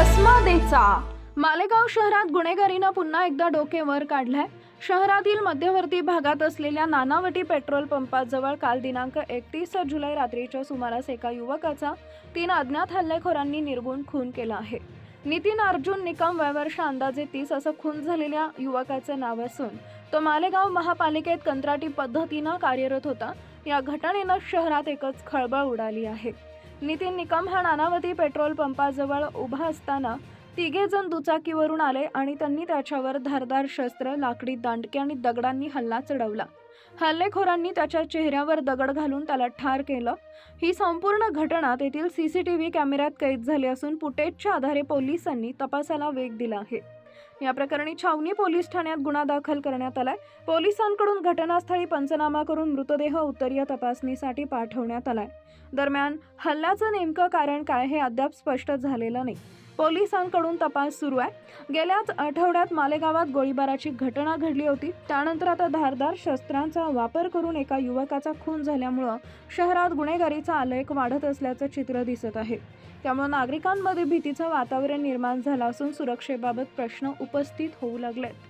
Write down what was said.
गुन्हेगारीचा मालेगाव शहरात गुन्हेगारीनं पुन्हा एकदा डोके वर काढलंय. शहरातील मध्यवर्ती भागात असलेल्या नानावटी पेट्रोल पंपाजवळ काल दिनांक एकतीस जुलै रात्रीच्या सुमारास एका युवकाचा तीन अज्ञात हल्लेखोरांनी निर्गुण खून केला आहे. नितीन अर्जुन निकम वयवर्ष अंदाजे तीस असं खून झालेल्या युवकाचं नाव असून तो मालेगाव महापालिकेत कंत्राटी पद्धतीनं कार्यरत होता. या घटनेनं शहरात एकच खळबळ उडाली आहे. नितीन निकम हा नानावती पेट्रोल पंपाजवळ उभा असताना तिघे जण दुचाकीवरून आले आणि त्यांनी त्याच्यावर धारदार शस्त्र लाकडी दांडके आणि दगडांनी हल्ला चढवला. हल्लेखोरांनी त्याच्या चेहऱ्यावर दगड घालून त्याला ठार केलं. ही संपूर्ण घटना तेथील सीसीटीव्ही कॅमेऱ्यात कैद झाली असून फुटेजच्या आधारे पोलिसांनी तपासाला वेग दिला आहे. या प्रकरणी छावणी पोलीस ठाण्यात गुन्हा दाखल करण्यात आलाय. पोलिसांकडून घटनास्थळी पंचनामा करून मृतदेह उत्तरीय तपासणीसाठी पाठवण्यात आलाय. दरम्यान हल्ल्याचं नेमकं कारण काय हे अद्याप स्पष्ट झालेलं नाही. पोलिसांकडून तपास सुरू आहे. गेल्याच आठवड्यात मालेगावात गोळीबाराची घटना घडली होती. त्यानंतर आता धारदार शस्त्रांचा वापर करून एका युवकाचा खून झाल्यामुळं शहरात गुन्हेगारीचा आलेख वाढत असल्याचं चित्र दिसत आहे. त्यामुळे नागरिकांमध्ये भीतीचं वातावरण निर्माण झालं असून सुरक्षेबाबत प्रश्न उपस्थित होऊ लागलेत.